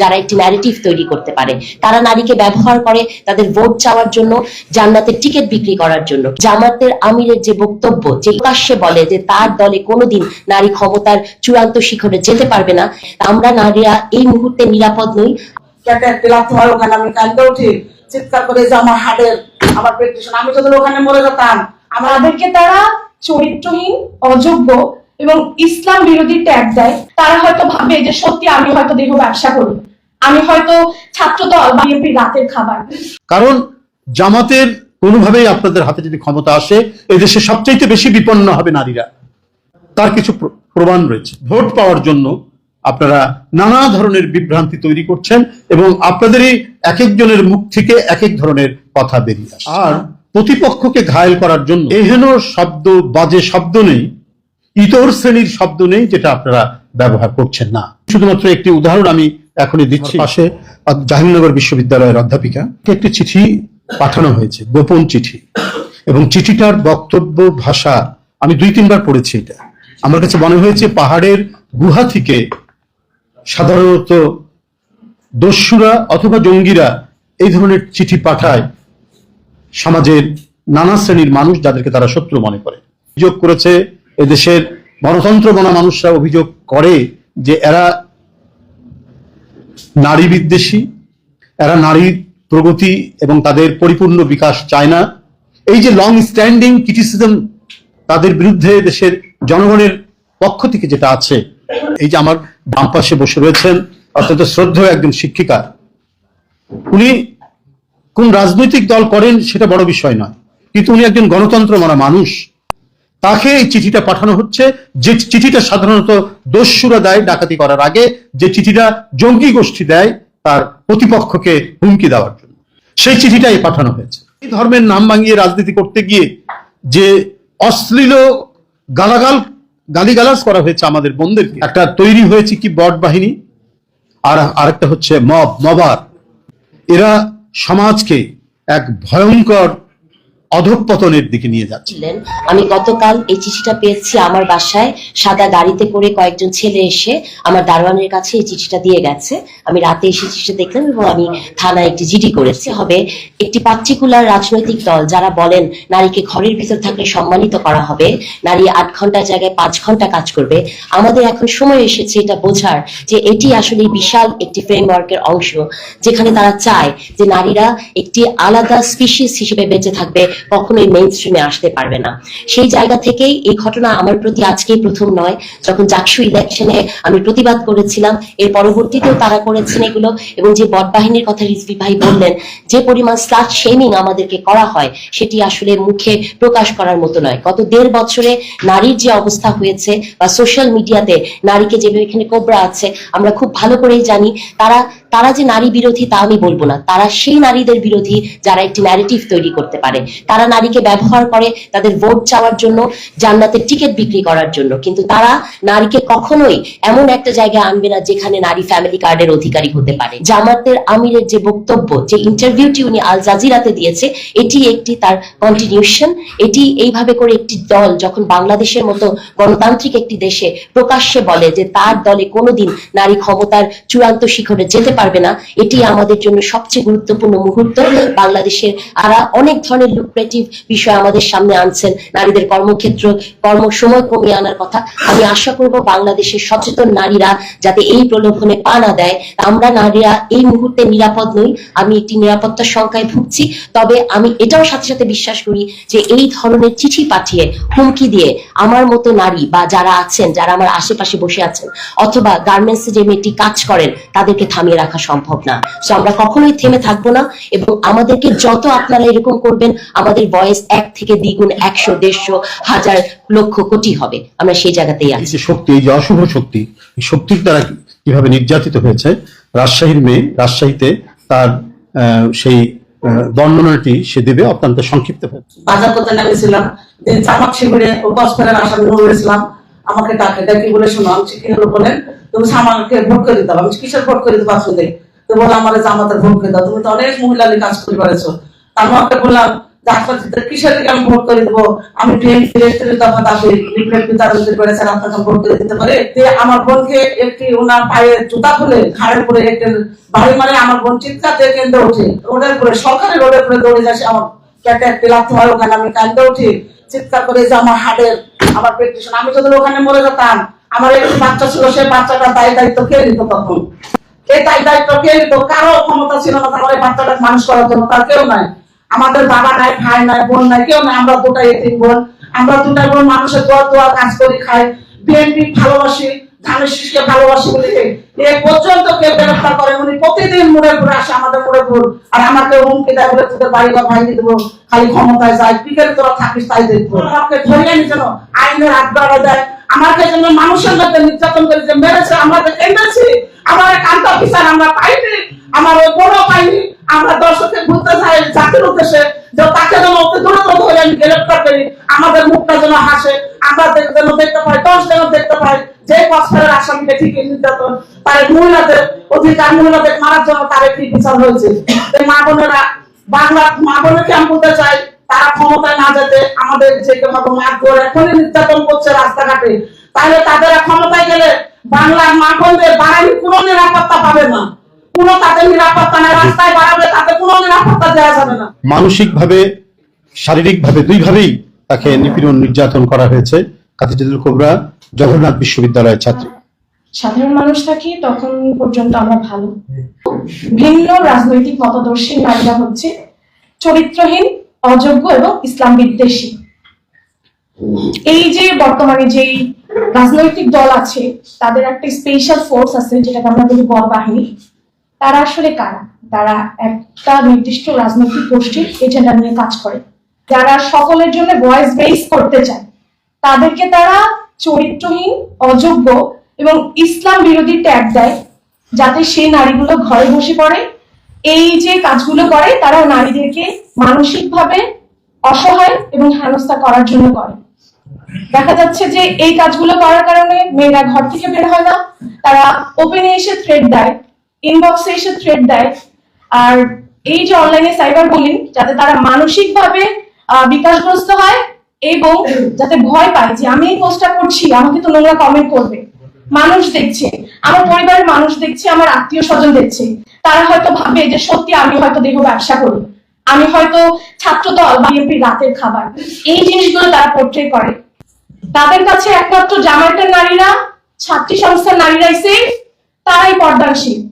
যারা একটি ন্যারেটিভ তৈরি করতে পারে। তারা নারীকে ব্যবহার করে তাদের ভোট চাওয়ার জন্য জান্নাতের টিকিট বিক্রি করার জন্য। জামাতের আমিরের যে বক্তব্য যে প্রকাশ্যে বলে যে তার দলে কোনোদিন নারী ক্ষমতার চূড়ান্ত শিখরে যেতে পারবে না আমরা নারীরা এই মুহূর্তে নিরাপদ নই। আমি কান্দে উঠি চিৎকার করে যে আমার হাড়ের আমার পেটেশন আমি যদি ওখানে মরে যেতাম। আমার তাদেরকে তারা চরিত্রহীন অযোগ্য এবং ইসলাম বিরোধী ট্যাগ দেয়। তারা হয়তো ভাবে যে সত্যি আমি হয়তো দেহ ব্যবসা করি আমি হয়তো ছাত্র দল বিএনপির রাতের খাবার। কারণ জামাতের কোনোভাবেই আপনাদের হাতে যদি ক্ষমতা আসে, এদেশে সবচাইতে বেশি বিপন্ন হবে নারীরা। তার কিছু প্রমাণ রয়েছে। ভোট পাওয়ার জন্য আপনারা নানা ধরনের বিভ্রান্তি তৈরি করছেন এবং আপনাদেরই এক একজনের মুখ থেকে এক এক ধরনের কথা বেরিয়ে আসে আর প্রতিপক্ষকে ঘায়েল করার জন্য এহেন শব্দ, বাজে শব্দ নেই, ইতর শ্রেণির শব্দ নেই, যেটা আপনারা ব্যবহার করছেন না। শুধুমাত্র একটি উদাহরণ আমি এখনই দিচ্ছি। পাশে জাহাঙ্গীরনগর বিশ্ববিদ্যালয়ের অধ্যাপিকা একটি চিঠি পাঠানো হয়েছে গোপন চিঠি। এবং চিঠিটার বক্তব্য ভাষা আমি দুই তিনবার পড়েছি এটা। আমার কাছে মনে হয়েছে পাহাড়ের গুহা থেকে সাধারণত দস্যুরা অথবা জঙ্গিরা এই ধরনের চিঠি পাঠায় সমাজের নানা শ্রেণির মানুষ যাদেরকে তারা শত্রু মনে করে। অভিযোগ করেছে এদেশের গণতন্ত্র মনা মানুষরা অভিযোগ করে যে এরা নারী বিদ্বেষী, এরা নারীর প্রগতি এবং তাদের পরিপূর্ণ বিকাশ চায় না। এই যে লং স্ট্যান্ডিং ক্রিটিসিজম তাদের বিরুদ্ধে দেশের জনগণের পক্ষ থেকে যেটা আছে, এই যে আমার বাম পাশে বসে রয়েছেন, অত্যন্ত শ্রদ্ধেয় একজন শিক্ষিকা, উনি কোন রাজনৈতিক দল করেন সেটা বড় বিষয় নয়। কিন্তু উনি একজন গণতন্ত্র মানা মানুষ তাকে এই চিঠিটা পাঠানো হচ্ছে। যে চিঠিটা সাধারণত দস্যুরা দেয় ডাকাতি করার আগে, যে চিঠিটা জঙ্গি গোষ্ঠী দেয় তার প্রতিপক্ষকে হুমকি দেওয়ার জন্য। সেই চিঠিটাই পাঠানো হয়েছে। এই ধর্মের নাম ভাঙিয়ে রাজনীতি করতে গিয়ে যে অশ্লীল গালাগাল, গালিগালাজ করা হয়েছে আমাদের বোনদেরকে একটা তৈরি হয়েছে কি বট বাহিনী, আর আরেকটা হচ্ছে মব, মবার। এরা সমাজকে এক ভয়ঙ্কর অধঃপতনের দিকে নিয়ে যাচ্ছে। ছিলেন। আমি গতকাল এই চিঠিটা পেয়েছি আমার বাসায়। সাদা গাড়িতে করে কয়েকজন ছেলে এসে আমার দারোয়ানের কাছে এই চিঠিটা দিয়ে গেছে। আমি রাতে এসে চিঠিটা দেখলাম এবং আমি থানায় একটি জিডি করেছি। হবে একটি পার্টিকুলার রাজনৈতিক দল যারা বলেন নারীকে ঘরের ভিতর থাকলে সম্মানিত করা হবে, নারী আট ঘণ্টার জায়গায় পাঁচ ঘণ্টা কাজ করবে। আমাদের এখন সময় এসেছে এটা বোঝার যে এটি আসলে বিশাল একটি ফ্রেমওয়ার্কের অংশ, যেখানে তারা চায় যে নারীরা একটি আলাদা স্পিসিস হিসেবে বেঁচে থাকবে কখনোই মেইন স্ট্রিমে আসতে পারবে না। সেই জায়গা থেকেই এই ঘটনা আমার প্রতি আজকেই প্রথম নয়। যখন জাকসু ইলেকশনে আমি প্রতিবাদ করেছিলাম, এর পরবর্তীতেও তারা করেছেন এগুলো এবং যে বট বাহিনীর কথা রিজভি ভাই বললেন, যে পরিমাণ স্লাট শেমিং আমাদেরকে করা হয়, সেটি আসলে মুখে প্রকাশ করার মতো নয়। গত দেড় বছরে নারীর যে অবস্থা হয়েছে বা সোশ্যাল মিডিয়াতে নারীকে যেভাবে এখানে কোবরা আছে, আমরা খুব ভালো করেই জানি, তারা তারা যে নারী বিরোধী তা আমি বলব না। তারা সেই নারীদের বিরোধী যারা একটি ন্যারেটিভ তৈরি করতে পারে। তারা নারীকে ব্যবহার করে তাদের ভোট চাওয়ার জন্য, জান্নাতের টিকিট বিক্রি করার জন্য। কিন্তু তারা নারীকে কখনোই এমন একটা জায়গায় আনবে না যেখানে নারী ফ্যামিলি কার্ডের অধিকারী হতে পারে। জামাতের আমিরের যে বক্তব্য, যে ইন্টারভিউটি উনি আল জাজিরাতে দিয়েছে, এটি একটি তার কন্টিনিউশন এটি এইভাবে করে একটি দল যখন বাংলাদেশের মতো গণতান্ত্রিক একটি দেশে প্রকাশ্যে বলে যে তার দলে কোনোদিন নারী ক্ষমতার চূড়ান্ত শিখরে যেতে পারবে না। এটি আমাদের জন্য সবচেয়ে গুরুত্বপূর্ণ মুহূর্ত। বাংলাদেশের আরা অনেক ধরনের লুক্রেটিভ বিষয় আমাদের সামনে আনছেন। নারীদের কর্মক্ষেত্র কর্ম সময় কমিয়ে আনার কথা। আমি আশা করব বাংলাদেশের সচেতন নারীরা যাতে এই প্রলোভনে পা না দেয়। আমরা নারীরা এই মুহূর্তে নিরাপদ নই। আমি একটি নিরাপত্তার সংখ্যায় ভুগছি। তবে আমি এটাও সাথে সাথে বিশ্বাস করি যে এই ধরনের চিঠি পাঠিয়ে, হুমকি দিয়ে আমার মতো নারী বা যারা আছেন, যারা আমার আশেপাশে বসে আছেন, অথবা গার্মেন্টসে যে মেয়েটি কাজ করেন, তাদেরকে থামিয়ে রাখা সম্ভব না। সো আমরা কখনোই থেমে থাকব না এবং আমাদেরকে যত আপনারা এরকম করবেন আমাদের বয়স এক থেকে দ্বিগুণ একশো দেড়শো হাজার লক্ষ কোটি হবে। আমরা সেই জায়গাতেই আছি। শক্তি এই যে অশুভ শক্তি এই শক্তির দ্বারা কীভাবে নির্যাতিত হয়েছে রাজশাহীর মেয়ে রাজশাহীতে তার আহ, সেই বর্ণনাটি সে দেবে অত্যন্ত সংক্ষিপ্ত বাজার করতে নেমেছিলাম জামাত শিবিরে ও কসফেরের আসামি ইসলাম আমাকে ডাকে ডাকি বলে শোনো আমি কি হলো বলেন তুমি আমাকে ভোট করে দিতে আমি কিসের ভোট করে দিতে পারছ তো বলে আমার জামাতের ভোট করে দাও। তুমি তো অনেক মহিলা কাজ করে পারেছো আমি ওকে বললাম কিসের আমি ভোট করে দেবো? আমি দাবি ভোট করে দিতে পারে। আমার বোনকে একটি ওনার পায়ে জুতা খুলে ঘাড়ের উপরে একটি বাড়ি মারে আমার বোন চিৎকার দিয়ে কেন্দ্রে উঠে রোডের উপরে, সরকারি রোডের উপরে দৌড়ে যাচ্ছে আমার পেটে একটি হয়, ওখানে আমি কান্দে উঠি। চিৎকার করে যে আমার হাড়ের, আমার পেটিশন আমি যদি ওখানে মরে যেতাম আমার একটি বাচ্চা ছিল সেই বাচ্চাটার দায় দায়িত্ব কে নিত তখন। এই দায় দায়িত্ব কে নিত কারও ক্ষমতা ছিল না তারপরে বাচ্চাটা মানুষ করার জন্য তার কেউ নাই। আমাদের বাবা নাই ভাই নাই বোন নাই কেউ নাই আমরা দুটাই এতিম বোন। আমরা দুটাই বোন মানুষের দোয়া দোয়া কাজ করি খাই। বিএনপি ভালোবাসি ধানের শীষকে ভালোবাসি বলে এ পর্যন্ত কেউ গ্রেফতার করে উনি প্রতিদিন মোড়ে ঘুরে আসে আমাদের মোড়ে ঘুর। আর আমাকে হুমকি দেয় বলে তোদের বাড়ি ঘর ভাঙিয়ে দেবো খালি ক্ষমতায় যায় বিকেলে তোরা থাকিস তাই দেখব। আমাকে ধরিয়ে নিয়ে যেন আইনের বাড়া দেয় আমাকে যেন মানুষের মধ্যে নির্যাতন করে যে মেরেছে আমাদের এনেছি আমার কান্ত অফিসার, আমরা পাইনি আমার ওই বড় পাইনি আমরা দর্শকের ঘুরতে যাই জাতির উদ্দেশ্যে যে তাকে যেন ওকে দূরে দূরে ধরে আমি গ্রেফতার করি। আমাদের মুখটা যেন হাসে, আমরা যেন দেখতে পাই, দশ যেন দেখতে পাই, যে কষ্টের আসামিকে ঠিক নির্যাতন, তার মহিলাদের অধিকার মহিলাদের মারার জন্য তার একটি বিচার হয়েছে। মা বোনেরা বাংলা মা বোনেরকে আমি বলতে চাই তারা ক্ষমতায় না যেতে আমাদের যে মতো মারধর এখনই নির্যাতন করছে রাস্তাঘাটে। তাহলে তাদের ক্ষমতায় গেলে বাংলার মা বোনদের বাড়ানি কোনো নিরাপত্তা পাবে না। কোনো তাদের নিরাপত্তা নাই রাস্তায় বাড়াবে তাদের কোনো নিরাপত্তা দেওয়া যাবে না। মানসিকভাবে শারীরিকভাবে দুইভাবেই তাকে নিপীড়ন নির্যাতন করা হয়েছে। কাতিজুল কোবরা জগন্নাথ বিশ্ববিদ্যালয়ের ছাত্রী। সাধারণ মানুষ থাকি তখন পর্যন্ত আমরা ভালো? ভিন্ন রাজনৈতিক মতাদর্শী নারীরা হচ্ছে চরিত্রহীন অযোগ্য এবং ইসলাম বিদ্বেষী। এই যে বর্তমানে যেই রাজনৈতিক দল আছে, তাদের একটা স্পেশাল ফোর্স আছে, যেটাকে আমরা বলি বল বাহিনী। তারা আসলে কারা? তারা একটা নির্দিষ্ট রাজনৈতিক গোষ্ঠীর এজেন্ডা নিয়ে কাজ করে। যারা সকলের জন্য ভয়েস বেস করতে চায়, তাদেরকে তারা চরিত্রহীন, অযোগ্য এবং ইসলাম বিরোধী ট্যাগ দেয়, যাতে সেই নারীগুলো ঘরে বসে পড়ে এই যে কাজগুলো করে, তারা নারীদেরকে মানসিকভাবে অসহায় এবং হেনস্থা করার জন্য করে। দেখা যাচ্ছে যে এই কাজগুলো করার কারণে মেয়েরা ঘর থেকে বের হয় না, তারা ওপেনে এসে থ্রেড দেয় ইনবক্সে এসে থ্রেড দেয়। আর এই যে অনলাইনে সাইবার বুলিং যাতে তারা মানসিকভাবে বিকাশগ্রস্ত হয় এবং যাতে ভয় পায় যে আমি এই পোস্টটা করছি, আমাকে তো নোংরা কমেন্ট করবে। মানুষ দেখছে, আমার পরিবারের মানুষ দেখছে, আমার আত্মীয় স্বজন দেখছে। তারা হয়তো ভাবে যে সত্যি আমি হয়তো দেহ ব্যবসা করি। আমি হয়তো ছাত্র দল বিএনপি রাতের খাবার। এই জিনিসগুলো তারা পোট্রে করে। তাদের কাছে একমাত্র জামায়াতের নারীরা, ছাত্রী সংস্থার নারীরাই সেফ তারাই পর্দানশীল।